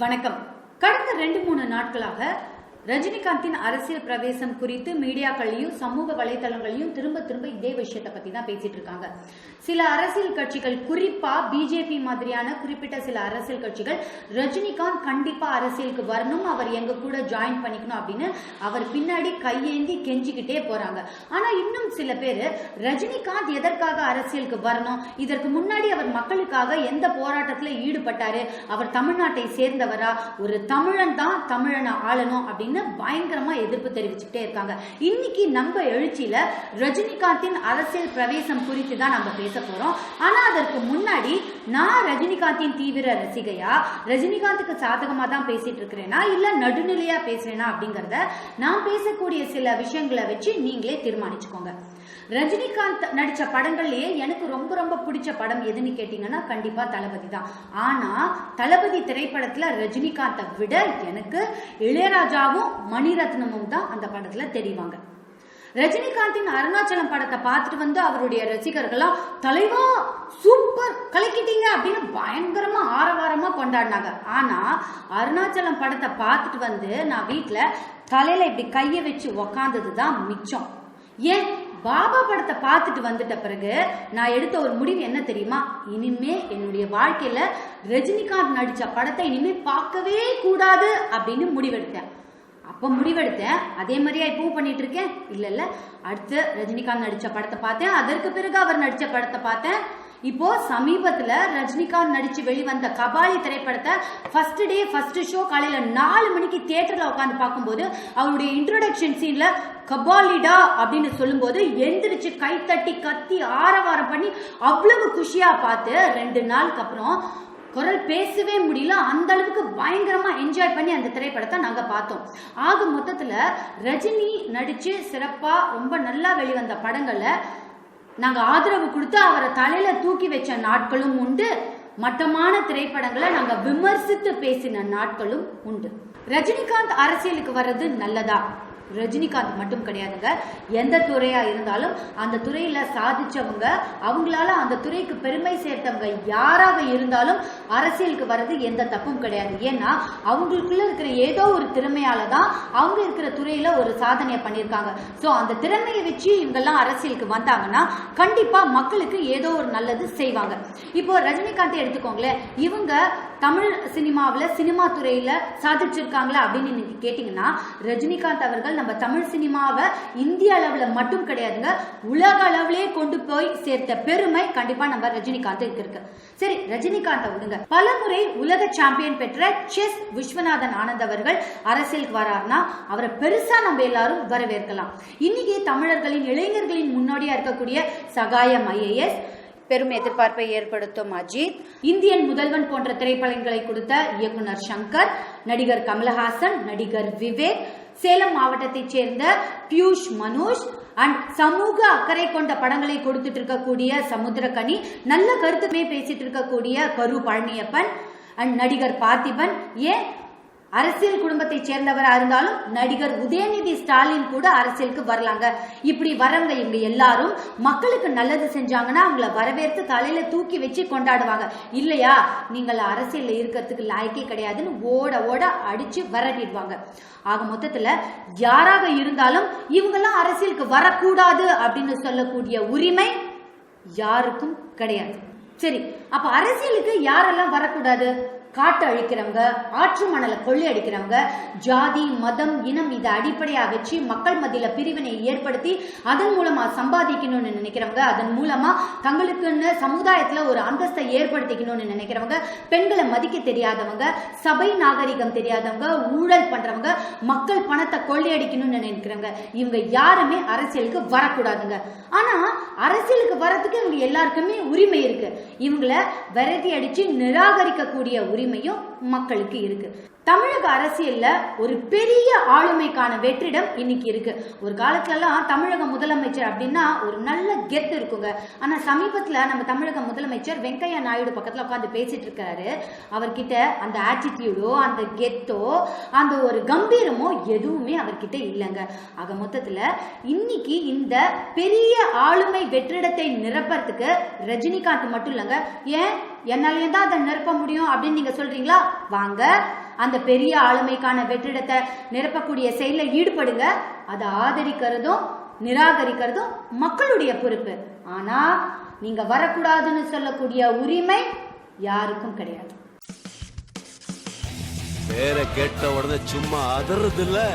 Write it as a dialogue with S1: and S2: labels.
S1: வணக்கம். கடந்த ரெண்டு மூணு நாட்களாக ரஜினிகாந்தின் அரசியல் பிரவேசம் குறித்து மீடியாக்களையும் சமூக வலைதளங்களையும் திரும்ப திரும்ப இதே விஷயத்தை பத்தி தான் பேசிட்டு இருக்காங்க. சில அரசியல் கட்சிகள் குறிப்பா பிஜேபி மாதிரியான குறிப்பிட்ட சில அரசியல் கட்சிகள் ரஜினிகாந்த் கண்டிப்பா அரசியலுக்கு வரணும் அவர் எங்க கூட ஜாயின் பண்ணிக்கணும் அப்படின்னு அவர் பின்னாடி கையேந்தி கெஞ்சிக்கிட்டே போறாங்க. ஆனா இன்னும் சில பேர் ரஜினிகாந்த் எதற்காக அரசியலுக்கு வரணும்? இதற்கு முன்னாடி அவர் மக்களுக்காக எந்த போராட்டத்தில் ஈடுபட்டாரு? அவர் தமிழ்நாட்டை சேர்ந்தவரா? ஒரு தமிழன் தான் தமிழனை ஆளணும் அப்படின்னு பயங்கரமா எதிர்ப்பு தெரிவிச்சுக்கிட்டே இருக்காங்க. இன்னைக்கு நம்ம எழுச்சியில ரஜினிகாந்தின் அரசியல் பிரவேசம் குறித்து தான் நம்ம பேச போறோம். ஆனா அதற்கு முன்னாடி நான் ரஜினிகாந்தின் தீவிர ரசிகையா? ரஜினிகாந்துக்கு சாதகமா தான் பேசிட்டு இருக்கிறேனா? இல்ல நடுநிலையா பேசுறேனா அப்படிங்கறத நான் பேசக்கூடிய சில விஷயங்களை வச்சு நீங்களே தீர்மானிச்சுக்கோங்க. ரஜினிகாந்த் நடிச்ச படங்கள்லயே எனக்கு ரொம்ப ரொம்ப பிடிச்ச படம் எதுன்னு கேட்டீங்கன்னா கண்டிப்பா தளபதி தான். ஆனா தளபதி திரைப்படத்துல ரஜினிகாந்தை விட எனக்கு இளையராஜாவும் மணிரத்னமும் தான் அந்த படத்துல தெரிவாங்க. ரஜினிகாந்தின் அருணாச்சலம் படத்தை பார்த்துட்டு வந்து அவருடைய ரசிகர்கள்லாம் தலைவா சூப்பர் கலக்கிட்டீங்க அப்படின்னு பயங்கரமா ஆரவாரமா கொண்டாடினாங்க. ஆனா அருணாச்சலம் படத்தை பார்த்துட்டு வந்து நான் வீட்டுல தலையில இப்படி கையை வச்சு உக்காந்தது தான் மிச்சம். ஏன்? பாபா படத்தை பார்த்துட்டு வந்துட்ட பிறகு நான் எடுத்த ஒரு முடிவு என்ன தெரியுமா? இனிமே என்னுடைய வாழ்க்கையில ரஜினிகாந்த் நடிச்ச படத்தை இனிமே பார்க்கவே கூடாது அப்படின்னு முடிவெடுத்தேன். அப்போ முடிவெடுத்தேன். அதே மாதிரியா இப்பவும் பண்ணிட்டு இருக்கேன். இல்லை இல்லை. அடுத்து ரஜினிகாந்த் நடித்த படத்தை பார்த்தேன். அதற்கு பிறகு அவர் நடித்த படத்தை பார்த்தேன். இப்போ சமீபத்தில் ரஜினிகாந்த் நடித்து வெளிவந்த கபாலி திரைப்படத்தை ஃபர்ஸ்ட் டே ஃபர்ஸ்ட் ஷோ காலையில் நாலு மணிக்கு தியேட்டரில் உட்காந்து பார்க்கும்போது அவருடைய இன்ட்ரோடக்ஷன் சீனில் கபாலிடா அப்படின்னு சொல்லும்போது எந்திரிச்சு கைத்தட்டி கத்தி ஆரவாரம் பண்ணி அவ்வளவு குஷியாக பார்த்து ரெண்டு நாளுக்கு அப்புறம் குரல் பேசவே முடியல. அந்த அளவுக்கு பயங்கரமா என்ஜாய் பண்ணி அந்த திரைப்படத்தை நாங்க பார்த்தோம். ஆக மொத்தத்துல ரஜினி நடிச்சு சிறப்பா ரொம்ப நல்லா வெளிவந்த படங்களை நாங்க ஆதரவு கொடுத்து அவரை தலையில தூக்கி வச்ச நாட்களும் உண்டு. மட்டமான திரைப்படங்களை நாங்க விமர்சித்து பேசின நாட்களும் உண்டு. ரஜினிகாந்த் அரசியலுக்கு வர்றது நல்லதா? ரஜினிகாந்த் மட்டும் கிடையாதுங்க. எந்த துறையா இருந்தாலும் அந்த துறையில சாதிச்சவங்க அவங்களால அந்த துறைக்கு பெருமை சேர்த்தவங்க யாராக இருந்தாலும் அரசியலுக்கு வர்றது எந்த தப்பும் கிடையாது. ஏன்னா அவங்களுக்குள்ள இருக்கிற ஏதோ ஒரு திறமையால தான் அவங்க இருக்கிற துறையில ஒரு சாதனையை பண்ணியிருக்காங்க. ஸோ அந்த திறமையை வச்சு இவங்கெல்லாம் அரசியலுக்கு வந்தாங்கன்னா கண்டிப்பா மக்களுக்கு ஏதோ ஒரு நல்லது செய்வாங்க. இப்போ ரஜினிகாந்தை எடுத்துக்கோங்களேன். இவங்க தமிழ் சினிமாவில் சினிமா துறையில சாதிச்சிருக்காங்களா அப்படின்னு நீங்க கேட்டீங்கன்னா ரஜினிகாந்த் அவர்கள் நம்ம தமிழ் சினிமாவை இந்திய அளவில் மட்டும் கிடையாதுங்க உலக அளவிலே கொண்டு போய் சேர்த்த பெருமை கண்டிப்பா நம்ம ரஜினிகாந்த் இருக்கு. சரி ரஜினிகாந்தை விடுங்க. பல முறை உலக சாம்பியன் பெற்ற செஸ் விஸ்வநாதன் ஆனந்த் அவர்கள் அரசியலுக்கு வராருன்னா அவரை பெருசா நம்ம எல்லாரும் வரவேற்கலாம். இன்னைக்கு தமிழர்களின் இளைஞர்களின் முன்னோடியா இருக்கக்கூடிய சகாயம் ஐஏஎஸ் பெரும் எதிர்பார்ப்பை ஏற்படுத்தும் அஜித் இந்தியன் முதல்வன் போன்ற திரைப்படங்களை கொடுத்த இயக்குனர் சங்கர் நடிகர் கமலஹாசன் நடிகர் விவேக் சேலம் மாவட்டத்தைச் சேர்ந்த பியூஷ் மனோஜ். அண்ட் சமூக அக்கறை கொண்ட படங்களை கொடுத்துட்டு இருக்கக்கூடிய சமுத்திரக்கனி நல்ல கருத்துமே பேசிட்டு இருக்கக்கூடிய கரு பழனியப்பன். அண்ட் நடிகர் பார்த்திபன் ஏன் அரசியல் குடும்பத்தை சேர்ந்தவரா இருந்தாலும் நடிகர் உதயநிதி ஸ்டாலின் கூட அரசியலுக்கு வரலாங்க. இப்படி வரவங்க இவங்க எல்லாரும் மக்களுக்கு நல்லது செஞ்சாங்கன்னா அவங்கள வரவேற்று தலையில தூக்கி வச்சு கொண்டாடுவாங்க. இல்லையா? நீங்கள் அரசியல்ல இருக்கிறதுக்கு லாய்க்கே கிடையாதுன்னு ஓட ஓட அடிச்சு வரட்டிடுவாங்க. ஆக மொத்தத்துல யாராக இருந்தாலும் இவங்கெல்லாம் அரசியலுக்கு வரக்கூடாது அப்படின்னு சொல்லக்கூடிய உரிமை யாருக்கும் கிடையாது. சரி அப்ப அரசியலுக்கு யாரெல்லாம் வரக்கூடாது? காட்டு அழிக்கிறவங்க ஆற்று மணலை கொள்ளை அடிக்கிறவங்க ஜாதி மதம் இனம் இதை அடிப்படையாக வச்சு மக்கள் மத்தியில பிரிவினை ஏற்படுத்தி அதன் மூலமா சம்பாதிக்கணும்னு நினைக்கிறவங்க அதன் மூலமா தங்களுக்குன்னு சமுதாயத்துல ஒரு அந்தஸ்தை ஏற்படுத்திக்கணும்னு நினைக்கிறவங்க பெண்களை மதிக்க தெரியாதவங்க சபை நாகரிகம் தெரியாதவங்க ஊழல் பண்றவங்க மக்கள் பணத்தை கொள்ளையடிக்கணும்னு நினைக்கிறவங்க இவங்க யாருமே அரசியலுக்கு வரக்கூடாதுங்க. ஆனா அரசியலுக்கு வரத்துக்கு இவங்க எல்லாருக்குமே உரிமை இருக்கு. இவங்கள விரதி அடிச்சு நிராகரிக்கக்கூடிய உரிமை Prima yo. மக்களுக்கு இருக்கு. தமிழக அரசியல்ல ஒரு பெரிய ஆளுமைக்கான வெற்றிடம் இன்னைக்கு இருக்கு. ஒரு காலத்துலலாம் தமிழக முதலமைச்சர் அப்படின்னா ஒரு நல்ல கெத்து இருக்குங்க. ஆனா சமீபத்துல நம்ம தமிழக முதலமைச்சர் வெங்கையா நாயுடு பக்கத்துல உட்காந்து பேசிட்டு இருக்காரு. அவர்கிட்ட அந்த ஆட்டிடியூடோ அந்த கெத்தோ அந்த ஒரு கம்பீரமோ எதுவுமே அவர்கிட்ட இல்லைங்க. ஆக மொத்தத்துல இன்னைக்கு இந்த பெரிய ஆளுமை வெற்றிடத்தை நிரப்பறதுக்கு ரஜினிகாந்த் மட்டும் இல்லைங்க. ஏன்? என்னாலேயே தான் அதை நிரப்ப முடியும் அப்படின்னு நீங்க சொல்றீங்களா? வாங்க. அந்த பெரிய ஆளுமைக்கான வெற்றிடத்தை நிரப்பக்கூடிய செயலில் ஈடுபடுங்க. அதை ஆதரிக்கிறதும் நிராகரிக்கிறதும் மக்களுடைய பொறுப்பு. ஆனா நீங்க வரக்கூடாதுன்னு சொல்லக்கூடிய உரிமை யாருக்கும் கிடையாது.
S2: பேரை கேட்ட உடனே சும்மா அதறது இல்லை